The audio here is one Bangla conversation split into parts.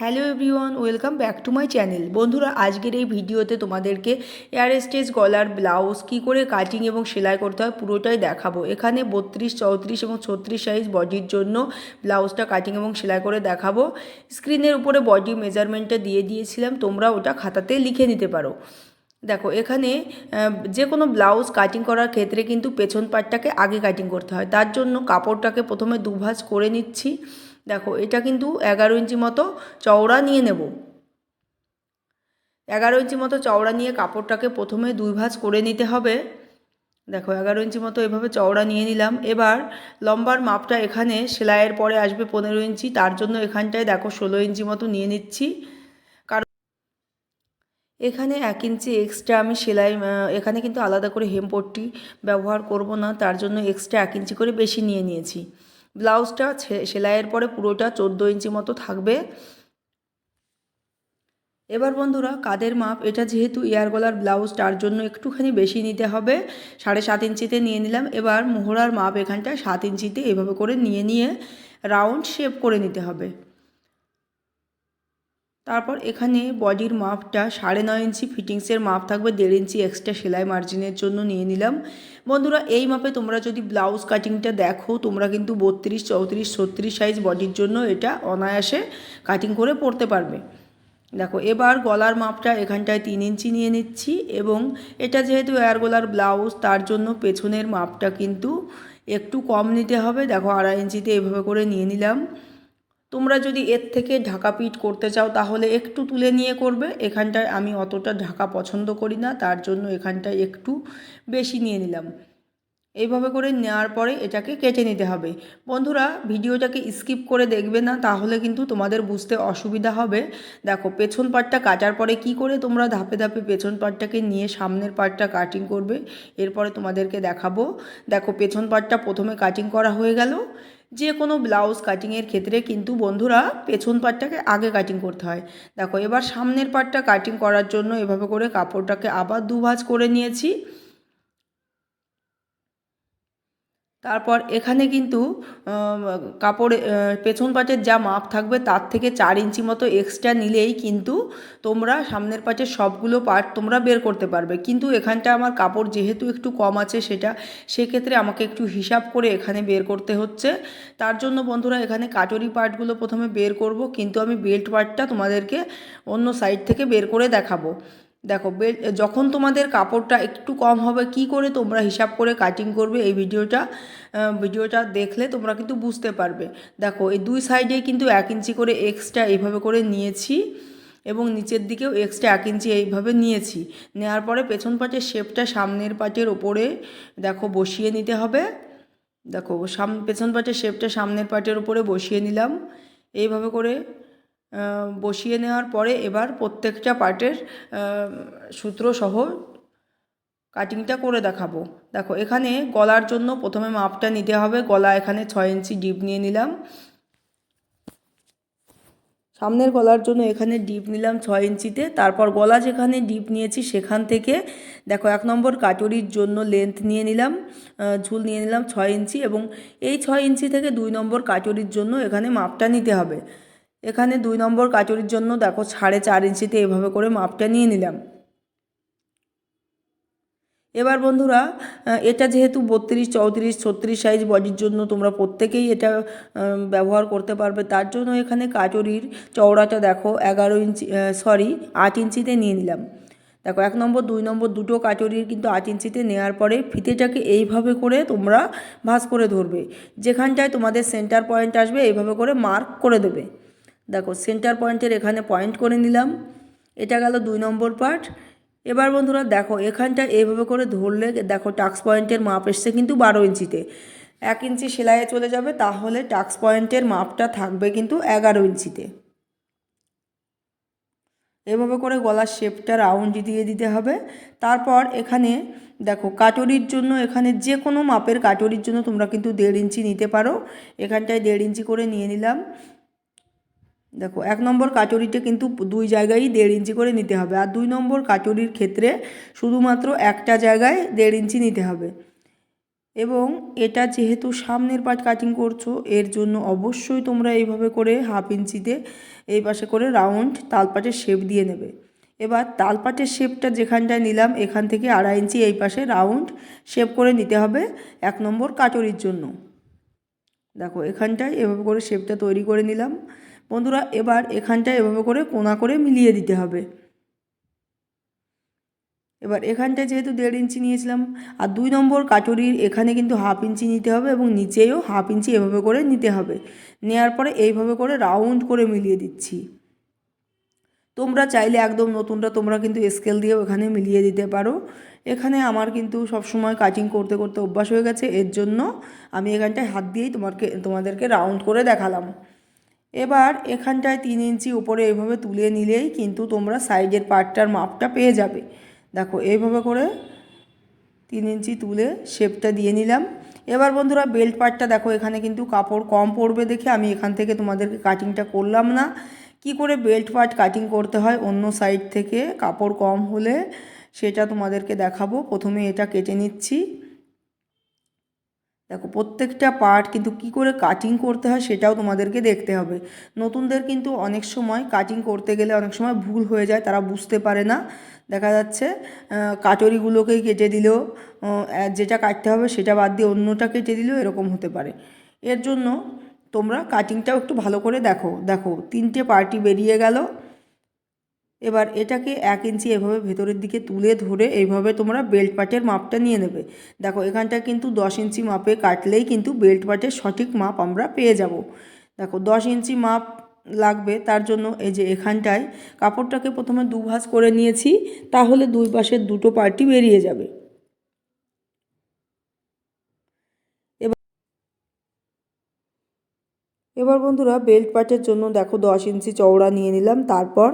Hello everyone, welcome back to my channel. বন্ধুরা, আজকের এই ভিডিওতে তোমাদেরকে এয়ার স্টেজ গলার ব্লাউজ, কী করে কাটিং এবং সেলাই করতে হয় পুরোটাই দেখাবো। এখানে বত্রিশ, চৌত্রিশ এবং ছত্রিশ সাইজ বডির জন্য ব্লাউজটা কাটিং এবং সেলাই করে দেখাবো। স্ক্রিনের উপরে বডি মেজারমেন্টটা দিয়ে দিয়েছিলাম, তোমরা ওটা খাতাতে লিখে নিতে পারো। দেখো, এখানে যে কোনো ব্লাউজ কাটিং করার ক্ষেত্রে কিন্তু পেছন পাটটাকে আগে কাটিং করতে হয়। তার জন্য কাপড়টাকে প্রথমে দুভাজ করে নিচ্ছি। দেখো, এটা কিন্তু এগারো ইঞ্চি মতো চওড়া নিয়ে নেব। এগারো ইঞ্চি মতো চওড়া নিয়ে কাপড়টাকে প্রথমে দুই ভাঁজ করে নিতে হবে। দেখো, এগারো ইঞ্চি মতো এভাবে চওড়া নিয়ে নিলাম। এবার লম্বার মাপটা এখানে সেলাইয়ের পরে আসবে পনেরো ইঞ্চি। তার জন্য এখানটায় দেখো, ষোলো ইঞ্চি মতো নিয়ে নিচ্ছি। কারণ এখানে এক ইঞ্চি এক্সট্রা আমি সেলাই এখানে কিন্তু আলাদা করে হেমপট্টি ব্যবহার করব না। তার জন্য এক্সট্রা এক ইঞ্চি করে বেশি নিয়ে নিয়েছি। ব্লাউজটা সেলাইয়ের পরে পুরোটা চোদ্দ ইঞ্চি মতো থাকবে। এবার বন্ধুরা কাদের মাপ? এটা যেহেতু ইয়ার গলার ব্লাউজ, তার জন্য একটুখানি বেশি নিতে হবে। সাড়ে সাত ইঞ্চিতে নিয়ে নিলাম। এবার মোহরার মাপ এখানটা সাত ইঞ্চিতে এভাবে করে নিয়ে নিয়ে রাউন্ড শেপ করে নিতে হবে। তারপর এখানে বডির মাপটা সাড়ে নয় ইঞ্চি, ফিটিংসের মাপ থাকবে দেড় ইঞ্চি এক্সট্রা সেলাই মার্জিনের জন্য নিয়ে নিলাম। বন্ধুরা, এই মাপে তোমরা যদি ব্লাউজ কাটিংটা দেখো, তোমরা কিন্তু বত্রিশ, চৌত্রিশ, ছত্রিশ সাইজ বডির জন্য এটা অনায়াসে কাটিং করে পরতে পারবে। দেখো, এবার গলার মাপটা এখানটায় তিন ইঞ্চি নিয়ে নিচ্ছি এবং এটা যেহেতু এয়ার গলার ব্লাউজ তার জন্য পেছনের মাপটা কিন্তু একটু কম নিতে হবে। দেখো, আড়াই ইঞ্চিতে এভাবে করে নিয়ে নিলাম। তোমরা যদি এর থেকে ঢাকা পিট করতে চাও, তাহলে একটু তুলে নিয়ে করবে। এখানটায় আমি অতটা ঢাকা পছন্দ করি না, তার জন্য এখানটায় একটু বেশি নিয়ে নিলাম। এইভাবে করে নেওয়ার পরে এটাকে কেটে নিতে হবে। বন্ধুরা, ভিডিওটাকে স্কিপ করে দেখবে না, তাহলে কিন্তু তোমাদের বুঝতে অসুবিধা হবে। দেখো, পেছন পাটটা কাটার পরে কি করে তোমরা ধাপে ধাপে পেছন পাটটাকে নিয়ে সামনের পাটটা কাটিং করবে, এরপরে তোমাদেরকে দেখাবো। দেখো, পেছন পাটটা প্রথমে কাটিং করা হয়ে গেল। যে কোনো ব্লাউজ কাটিংয়ের ক্ষেত্রে কিন্তু বন্ধুরা পেছন পাটটাকে আগে কাটিং করতে হয়। দেখো, এবার সামনের পাটটা কাটিং করার জন্য এভাবে করে কাপড়টাকে আবার দুভাঁজ করে নিয়েছি। তারপর এখানে কিন্তু কাপড়ে পেছন পাটের যা মাপ থাকবে তার থেকে চার ইঞ্চি মতো এক্সট্রা নিলেই কিন্তু তোমরা সামনের পাটের সবগুলো পার্ট তোমরা বের করতে পারবে। কিন্তু এখানটা আমার কাপড় যেহেতু একটু কম আছে সেটা, সেক্ষেত্রে আমাকে একটু হিসাব করে এখানে বের করতে হচ্ছে। তার জন্য বন্ধুরা এখানে কাটরি পার্টগুলো প্রথমে বের করব, কিন্তু আমি বেল্ট পার্টটা তোমাদেরকে অন্য সাইড থেকে বের করে দেখাবো। দেখো যখন তোমাদের কাপড়টা একটু কম হবে, কি করে তোমরা হিসাব করে কাটিং করবে এই ভিডিওটা? ভিডিওটা দেখলে তোমরা কিন্তু বুঝতে পারবে। দেখো, এই দুই সাইডে কিন্তু এক ইঞ্চি করে এক্সট্রা এইভাবে করে নিয়েছি এবং নিচের দিকেও এক্সট্রা এক ইঞ্চি এইভাবে নিয়েছি। নেওয়ার পরে পেছন পাটের শেপটা সামনের পাটের ওপরে, দেখো, বসিয়ে নিতে হবে। দেখো, সাম, পেছন পাটের শেপটা সামনের পাটের উপরে বসিয়ে নিলাম। এইভাবে করে বসিয়ে নেওয়ার পরে এবার প্রত্যেকটা পার্টের সূত্র সহ কাটিংটা করে দেখাবো। দেখো, এখানে গলার জন্য প্রথমে মাপটা নিতে হবে। গলা এখানে ছয় ইঞ্চি ডিপ নিয়ে নিলাম। সামনের গলার জন্য এখানে ডিপ নিলাম ছয় ইঞ্চিতে। তারপর গলা যেখানে ডিপ নিয়েছি সেখান থেকে, দেখো, এক নম্বর কাটরির জন্য লেন্থ নিয়ে নিলাম ঝুল নিয়ে নিলাম ছয় ইঞ্চি এবং এই ছয় ইঞ্চি থেকে দুই নম্বর কাটরির জন্য এখানে মাপটা নিতে হবে। এখানে দুই নম্বর কাচুরির জন্য দেখো সাড়ে চার ইঞ্চিতে এভাবে করে মাপটা নিয়ে নিলাম। এবার বন্ধুরা এটা যেহেতু বত্রিশ, চৌত্রিশ, ছত্রিশ সাইজ বডির জন্য তোমরা প্রত্যেকেই এটা ব্যবহার করতে পারবে। তার জন্য এখানে কাটরির চওড়াটা দেখো এগারো ইঞ্চি সরি আট ইঞ্চিতে নিয়ে নিলাম। দেখো এক নম্বর, দুই নম্বর দুটো কাচুরির কিন্তু আট ইঞ্চিতে নেওয়ার পরে ফিতেটাকে এইভাবে করে তোমরা ভাঁজ করে ধরবে। যেখানটায় তোমাদের সেন্টার পয়েন্ট আসবে, এইভাবে করে মার্ক করে দেবে। দেখো সেন্টার পয়েন্টের এখানে পয়েন্ট করে নিলাম। এটা গেল দুই নম্বর পার্ট এবার বন্ধুরা দেখো, এখানটা এইভাবে করে ধরলে, দেখো টাক্স পয়েন্টের মাপ এসছে কিন্তু বারো ইঞ্চিতে। এক ইঞ্চি সেলাইয়ে চলে যাবে, তাহলে টাক্স পয়েন্টের মাপটা থাকবে কিন্তু এগারো ইঞ্চিতে। এভাবে করে গলার শেপটা রাউন্ড দিয়ে দিতে হবে। তারপর এখানে দেখো কাটরির জন্য, এখানে যে কোনো মাপের কাটরির জন্য তোমরা কিন্তু দেড় ইঞ্চি নিতে পারো। এখানটায় দেড় ইঞ্চি করে নিয়ে নিলাম। দেখো, এক নম্বর কাচুরিতে কিন্তু দুই জায়গায় দেড় ইঞ্চি করে নিতে হবে আর দুই নম্বর কাচুরির ক্ষেত্রে শুধুমাত্র একটা জায়গায় দেড় ইঞ্চি নিতে হবে। এবং এটা যেহেতু সামনের পাট কাটিং করছ, এর জন্য অবশ্যই তোমরা এইভাবে করে হাফ ইঞ্চিতে এই পাশে করে রাউন্ড তালপাটের শেপ দিয়ে নেবে। এবার তালপাটের শেপটা যেখানটায় নিলাম, এখান থেকে আড়াই ইঞ্চি এই পাশে রাউন্ড শেপ করে নিতে হবে এক নম্বর কাটরির জন্য। দেখো, এখানটায় এভাবে করে শেপটা তৈরি করে নিলাম। বন্ধুরা, এবার এখানটায় এভাবে করে কোনা করে মিলিয়ে দিতে হবে। এবার এখানটায় যেহেতু দেড় ইঞ্চি নিয়েছিলাম, আর দুই নম্বর কাটুরির এখানে কিন্তু হাফ ইঞ্চি নিতে হবে এবং নিচেও হাফ ইঞ্চি এভাবে করে নিতে হবে। নেওয়ার পরে এইভাবে করে রাউন্ড করে মিলিয়ে দিচ্ছি। তোমরা চাইলে একদম নতুনটা তোমরা কিন্তু স্কেল দিয়েও এখানে মিলিয়ে দিতে পারো। এখানে আমার কিন্তু সবসময় কাটিং করতে করতে অভ্যাস হয়ে গেছে, এর জন্য আমি এখানটায় হাত দিয়েই তোমাকে তোমাদেরকে রাউন্ড করে দেখালাম। এবার এখানটায় তিন ইঞ্চি উপরে এইভাবে তুলে নিলেই কিন্তু তোমরা সাইডের পার্টটার মাপটা পেয়ে যাবে। দেখো এইভাবে করে তিন ইঞ্চি তুলে শেপটা দিয়ে নিলাম। এবার বন্ধুরা, বেল্ট পার্টটা দেখো, এখানে কিন্তু কাপড় কম পড়বে দেখে আমি এখান থেকে তোমাদেরকে কাটিংটা করলাম না। কি করে বেল্ট পার্ট কাটিং করতে হয় অন্য সাইড থেকে? কাপড় কম হলে সেটা তোমাদেরকে দেখাবো। প্রথমে এটা কেটে নিচ্ছি। দেখো, প্রত্যেকটা পার্ট কিন্তু কি করে কাটিং করতে হয় সেটাও তোমাদেরকে দেখতে হবে। নতুনদের কিন্তু অনেক সময় কাটিং করতে গেলে অনেক সময় ভুল হয়ে যায়, তারা বুঝতে পারে না। দেখা যাচ্ছে কাটরিগুলোকেই কেটে দিলেও যেটা কাটতে হবে সেটা বাদ দিয়ে অন্যটা কেটে দিলেও এরকম হতে পারে। এর জন্য তোমরা কাটিংটাও একটু ভালো করে দেখো। দেখো, তিনটে পার্টি বেরিয়ে গেল। এবার এটাকে এক ইঞ্চি এভাবে ভেতরের দিকে তুলে ধরে এইভাবে তোমরা বেল্ট পার্টের মাপটা নিয়ে নেবে। দেখো, এখানটা কিন্তু দশ ইঞ্চি মাপে কাটলেই কিন্তু বেল্ট পার্টের সঠিক মাপ আমরা পেয়ে যাব। দেখো, দশ ইঞ্চি মাপ লাগবে তার জন্য এই যে এখানটায় কাপড়টাকে প্রথমে দু ভাঁজ করে নিয়েছি, তাহলে দুই পাশের দুটো পার্টি বেরিয়ে যাবে। এবার বন্ধুরা বেল্ট পার্টের জন্য দেখো দশ ইঞ্চি চওড়া নিয়ে নিলাম, তারপর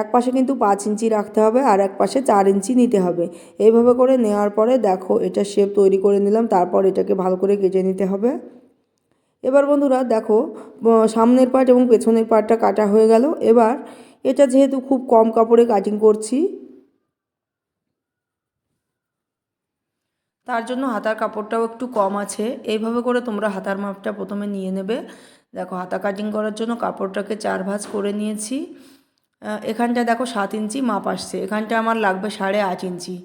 এক পাশে কিন্তু পাঁচ ইঞ্চি রাখতে হবে আর এক পাশে চার ইঞ্চি নিতে হবে। এইভাবে করে নেওয়ার পরে দেখো এটা শেপ তৈরি করে নিলাম, তারপর এটাকে ভালো করে কেটে নিতে হবে। এবার বন্ধুরা দেখো সামনের পার্ট এবং পেছনের পার্টটা কাটা হয়ে গেল। এবার এটা যেহেতু খুব কম কাপড়ে কাটিং করছি, তার জন্য হাতার কাপড়টাও একটু কম আছে। এইভাবে করে তোমরা হাতার মাপটা প্রথমে নিয়ে নেবে। দেখো, হাতা কাটিং করার জন্য কাপড়টাকে চার ভাঁজ করে নিয়েছি। এখানটা দেখো সাত ইঞ্চি মাপ আসছে। এখানটা আমার লাগবে সাড়ে আট ইঞ্চি।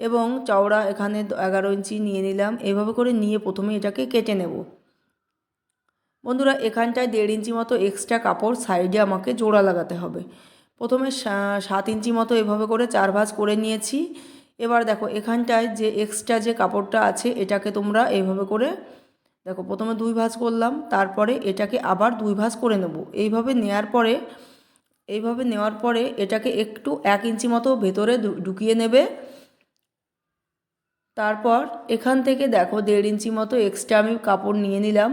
এবং চওড়া এখানে এগারো ইঞ্চি নিয়ে নিলাম। এভাবে করে নিয়ে প্রথমে এটাকে কেটে নেব। বন্ধুরা, এখানটায় দেড় ইঞ্চি মতো এক্সট্রা কাপড় সাইডে আমাকে জোড়া লাগাতে হবে। প্রথমে সাত ইঞ্চি মতো এভাবে করে চার ভাঁজ করে নিয়েছি। এবার দেখো, এখানটায় যে এক্সট্রা যে কাপড়টা আছে, এটাকে তোমরা এভাবে করে দেখো, প্রথমে দুই ভাঁজ করলাম, তারপরে এটাকে আবার দুই ভাঁজ করে নেব। এইভাবে নেয়ার পরে এইভাবে নেওয়ার পরে এটাকে একটু এক ইঞ্চি মতো ভেতরে ঢুকিয়ে নেবে। তারপর এখান থেকে দেখো দেড় ইঞ্চি মতো এক্সট্রা আমি কাপড় নিয়ে নিলাম।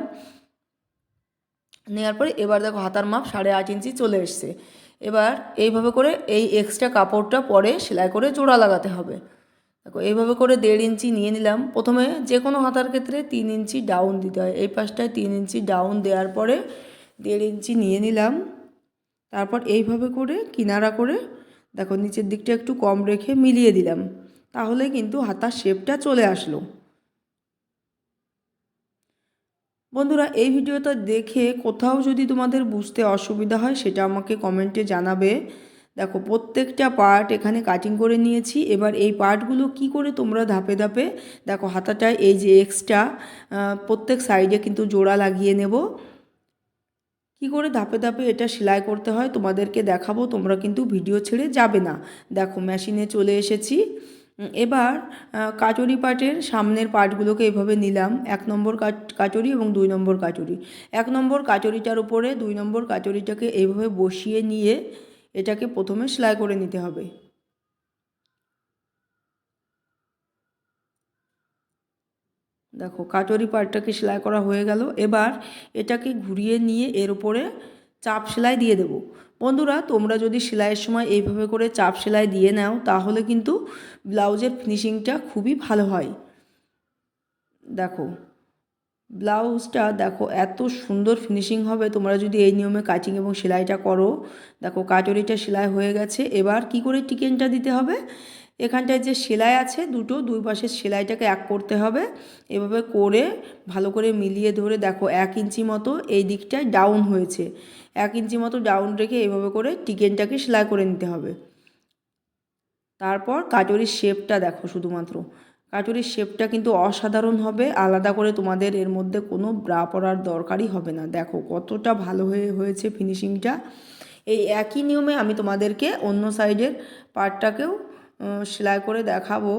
নেওয়ার পরে এবার দেখো হাতার মাপ সাড়ে আট ইঞ্চি চলে এসছে। এবার এইভাবে করে এই এক্সট্রা কাপড়টা পরে সেলাই করে জোড়া লাগাতে হবে। দেখো এইভাবে করে দেড় ইঞ্চি নিয়ে নিলাম। প্রথমে যে কোনো হাতার ক্ষেত্রে তিন ইঞ্চি ডাউন দিতে হয়। এই পাশটায় তিন ইঞ্চি ডাউন দেওয়ার পরে দেড় ইঞ্চি নিয়ে নিলাম। তারপর এইভাবে করে কিনারা করে, দেখো নিচের দিকটা একটু কম রেখে মিলিয়ে দিলাম। তাহলে কিন্তু হাতার শেপটা চলে আসলো। বন্ধুরা, এই ভিডিওটা দেখে কোথাও যদি তোমাদের বুঝতে অসুবিধা হয়, সেটা আমাকে কমেন্টে জানাবে। দেখো, প্রত্যেকটা পার্ট এখানে কাটিং করে নিয়েছি। এবার এই পার্টগুলো কি করে তোমরা ধাপে ধাপে, দেখো হাতাটায় এই যে এক্সট্রা প্রত্যেক সাইডে কিন্তু জোড়া লাগিয়ে নেব। কি করে ধাপে ধাপে এটা সেলাই করতে হয় তোমাদেরকে দেখাবো, তোমরা কিন্তু ভিডিও ছেড়ে যাবে না। দেখো মেশিনে চলে এসেছি। এবার কাচুরি পাটের সামনের পাটগুলোকে এভাবে নিলাম। এক নম্বর কাচুরি এবং দুই নম্বর কাচুরি। এক নম্বর কাচুরিটার উপরে দুই নম্বর কাচুরিটাকে এইভাবে বসিয়ে নিয়ে এটাকে প্রথমে সেলাই করে নিতে হবে। দেখো, কাটরি পাটটাকে সেলাই করা হয়ে গেল। এবার এটাকে ঘুরিয়ে নিয়ে এর উপরে চাপ সেলাই দিয়ে দেবো। বন্ধুরা, তোমরা যদি সেলাইয়ের সময় এইভাবে করে চাপ সেলাই দিয়ে নাও, তাহলে কিন্তু ব্লাউজের ফিনিশিংটা খুবই ভালো হয়। দেখো, ব্লাউজটা দেখো, এত সুন্দর ফিনিশিং হবে। তোমরা যদি এই নিয়মে কাটিং এবং সেলাইটা করো, দেখো, কাটরিটা সেলাই হয়ে গেছে। এবার কি করে টিকেনটা দিতে হবে? এখানটায় যে সেলাই আছে দুটো, দুই পাশের সেলাইটাকে এক করতে হবে। এভাবে করে ভালো করে মিলিয়ে ধরে দেখো এক ইঞ্চি মতো এই দিকটায় ডাউন হয়েছে। এক ইঞ্চি মতো ডাউন রেখে এভাবে করে টিকেনটাকে সেলাই করে নিতে হবে। তারপর কাটরির শেপটা দেখো শুধুমাত্র। কাটরির শেপটা কিন্তু অসাধারণ হবে, আলাদা করে তোমাদের এর মধ্যে কোনো ব্রা পরার দরকারই হবে না। দেখো কতটা ভালো হয়ে হয়েছে ফিনিশিংটা এই একই নিয়মে আমি তোমাদেরকে অন্য সাইডের পার্টটাকেও সেলাই করে দেখাবো।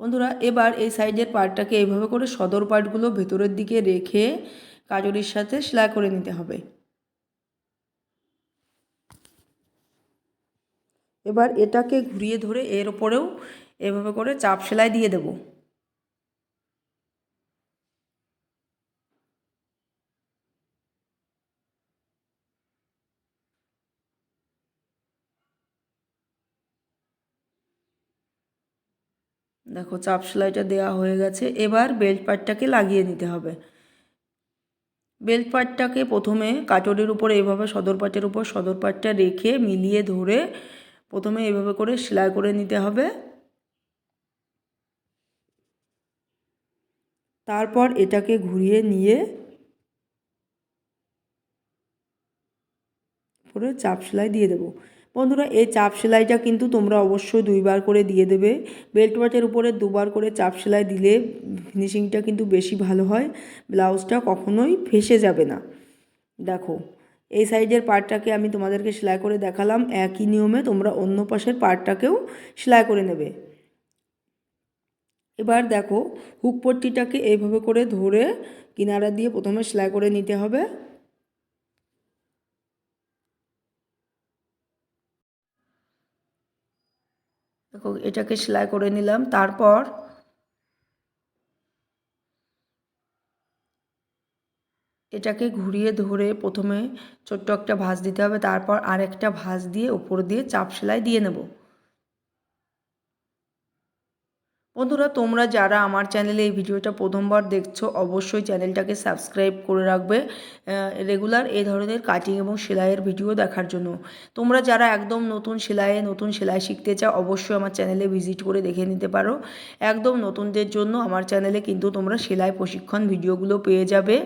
বন্ধুরা, এবার এই সাইডের পার্টটাকে এইভাবে করে সদর পার্টগুলো ভেতরের দিকে রেখে কাজরির সাথে সেলাই করে নিতে হবে। এবার এটাকে ঘুরিয়ে ধরে এর ওপরেও এভাবে করে চাপ সেলাই দিয়ে দেবো। দেখো, চাপ সেলাইটা দেওয়া হয়ে গেছে। এবার বেল্ট পার্টটাকে লাগিয়ে নিতে হবে। বেল্ট পার্টটাকে প্রথমে কাটরের উপর এইভাবে সদর পাটের উপর সদর পাটটা রেখে মিলিয়ে ধরে প্রথমে এভাবে করে সেলাই করে নিতে হবে। তারপর এটাকে ঘুরিয়ে নিয়ে পরে চাপ সেলাই দিয়ে দেবো। বন্ধুরা, এই চাপ সেলাইটা কিন্তু তোমরা অবশ্যই দুইবার করে দিয়ে দেবে। বেল্ট ওয়াটের উপরে দুবার করে চাপ সেলাই দিলে ফিনিশিংটা কিন্তু বেশি ভালো হয়। ব্লাউজটা কখনোই ফেসে যাবে না। দেখো, এই সাইডের পার্টটাকে আমি তোমাদেরকে সেলাই করে দেখালাম। একই নিয়মে তোমরা অন্য পাশের পার্টটাকেও সেলাই করে নেবে। এবার দেখো, হুক পট্টিটাকে এইভাবে করে ধরে কিনারা দিয়ে প্রথমে সেলাই করে নিতে হবে। দেখো, এটাকে সেলাই করে নিলাম। তারপর এটাকে ঘুরিয়ে ধরে প্রথমে ছোট্ট একটা ভাঁজ দিতে হবে। তারপর আরেকটা ভাঁজ দিয়ে উপর দিয়ে চাপ সেলাই দিয়ে নেব। বন্ধুরা, তোমরা যারা আমার চ্যানেলে এই ভিডিওটা প্রথমবার দেখছ, অবশ্যই চ্যানেলটাকে সাবস্ক্রাইব করে রাখবে রেগুলার এই ধরনের কাটিং এবং সেলাইয়ের ভিডিও দেখার জন্য। তোমরা যারা একদম নতুন সেলাইয়ে নতুন সেলাই শিখতে চাও, অবশ্যই আমার চ্যানেলে ভিজিট করে দেখে নিতে পারো। একদম নতুনদের জন্য আমার চ্যানেলে কিন্তু তোমরা সেলাই প্রশিক্ষণ ভিডিওগুলো পেয়ে যাবে।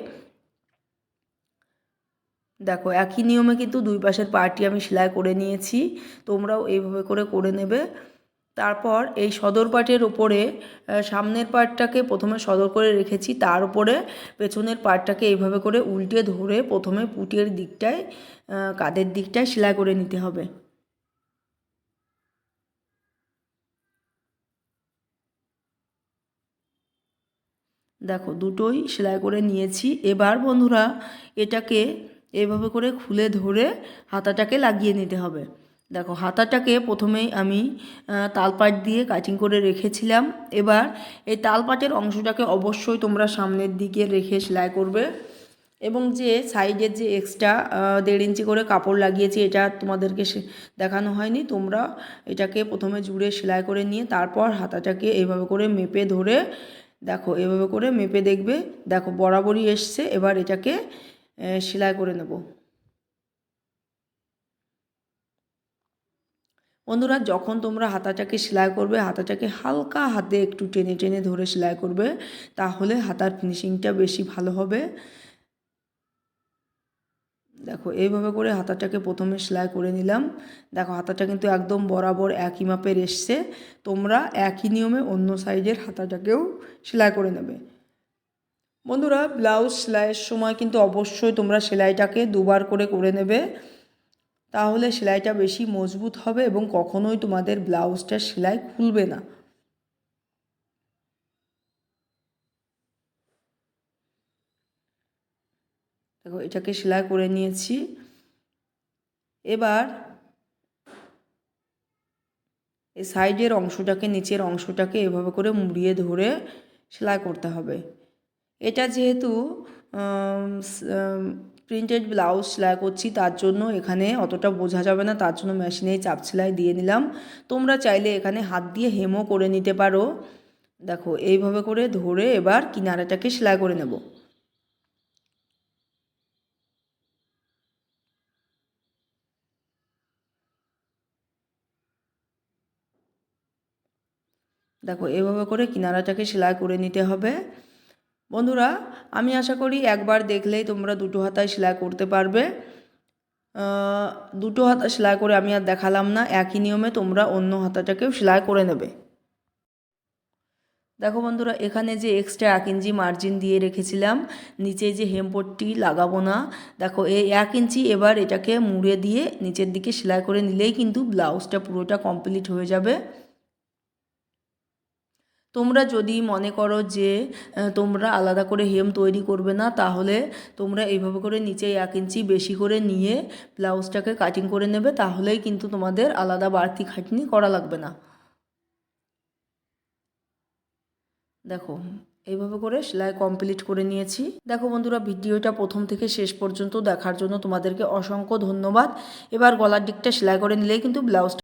দেখো, একই নিয়মে কিন্তু দুই পাশের পার্টি আমি সেলাই করে নিয়েছি, তোমরাও এইভাবে করে করে নেবে। তারপর এই সদর পাটের ওপরে সামনের পার্টটাকে প্রথমে সদর করে রেখেছি, তার উপরে পেছনের পার্টটাকে এইভাবে করে উল্টে ধরে প্রথমে পুটের দিকটায় কাদের দিকটায় সেলাই করে নিতে হবে। দেখো, দুটোই সেলাই করে নিয়েছি। এবার বন্ধুরা, এটাকে এভাবে করে খুলে ধরে হাতাটাকে লাগিয়ে নিতে হবে। দেখো, হাতাটাকে প্রথমেই আমি তালপাট দিয়ে কাটিং করে রেখেছিলাম। এবার এই তালপাটের অংশটাকে অবশ্যই তোমরা সামনের দিকে রেখে সেলাই করবে এবং যে সাইডের যে এক্সট্রা দেড় ইঞ্চি করে কাপড় লাগিয়েছি, এটা তোমাদেরকে দেখানো হয়নি। তোমরা এটাকে প্রথমে জুড়ে সেলাই করে নিয়ে তারপর হাতাটাকে এভাবে করে মেপে ধরে, দেখো, এভাবে করে মেপে দেখবে। দেখো, বরাবরই এসছে। এবার এটাকে সেলাই করে নেব। বন্ধুরা, যখন তোমরা হাতাটাকে সেলাই করবে, হাতাটাকে হালকা হাতে একটু টেনে টেনে ধরে সেলাই করবে, তাহলে হাতার ফিনিশিংটা বেশি ভালো হবে। দেখো, এইভাবে করে হাতাটাকে প্রথমে সেলাই করে নিলাম। দেখো, হাতাটা কিন্তু একদম বরাবর একই মাপের এসছে। তোমরা একই নিয়মে অন্য সাইজের হাতাটাকেও সেলাই করে নেবে। বন্ধুরা, ব্লাউজ সেলাইয়ের সময় কিন্তু অবশ্যই তোমরা সেলাইটাকে দুবার করে করে নেবে। তাহলে সেলাইটা বেশি মজবুত হবে এবং কখনোই তোমাদের ব্লাউজটা সেলাই খুলবে না। দেখো, এটাকে সেলাই করে নিয়েছি। এবার এই সাইডের অংশটাকে, নিচের অংশটাকে এভাবে করে মুড়িয়ে ধরে সেলাই করতে হবে। এটা যেহেতু প্রিন্টেড ব্লাউজ সেলাই করছি, তার জন্য এখানে অতটা বোঝা যাবে না, তার জন্য মেশিনেই চাপ সেলাই দিয়ে নিলাম। তোমরা চাইলে এখানে হাত দিয়ে হেমও করে নিতে পারো। দেখো, এইভাবে করে ধরে এবার কিনারাটাকে সেলাই করে নেব। দেখো, এভাবে করে কিনারাটাকে সেলাই করে নিতে হবে। বন্ধুরা, আমি আশা করি একবার দেখলেই তোমরা দুটো হাতায় সেলাই করতে পারবে। দুটো হাতা সেলাই করে আমি আর দেখালাম না, একই নিয়মে তোমরা অন্য হাতাটাকেও সেলাই করে নেবে। দেখো বন্ধুরা, এখানে যে এক্সট্রা এক ইঞ্চি মার্জিন দিয়ে রেখেছিলাম, নিচে যে হেমপট্টি লাগাবো না, দেখো এই এক ইঞ্চি এবার এটাকে মুড়ে দিয়ে নিচের দিকে সেলাই করে নিলেই কিন্তু ব্লাউজটা পুরোটা কমপ্লিট হয়ে যাবে। তোমরা যদি মনে করো যে তোমরা আলাদা করে হেম তৈরি করবে না, তাহলে তোমরা এইভাবে করে নিচে এক ইঞ্চি বেশি করে নিয়ে ব্লাউজটাকে কাটিং করে নেবে, তাহলেই কিন্তু তোমাদের আলাদা বাড়তি খাটনি করা লাগবে না। দেখো, এইভাবে করে সেলাই কমপ্লিট করে নিয়েছি। দেখো বন্ধুরা, ভিডিওটা প্রথম থেকে শেষ পর্যন্ত দেখার জন্য তোমাদেরকে অসংখ্য ধন্যবাদ। এবার গলার দিকটা সেলাই করে নিলেই কিন্তু ব্লাউজটা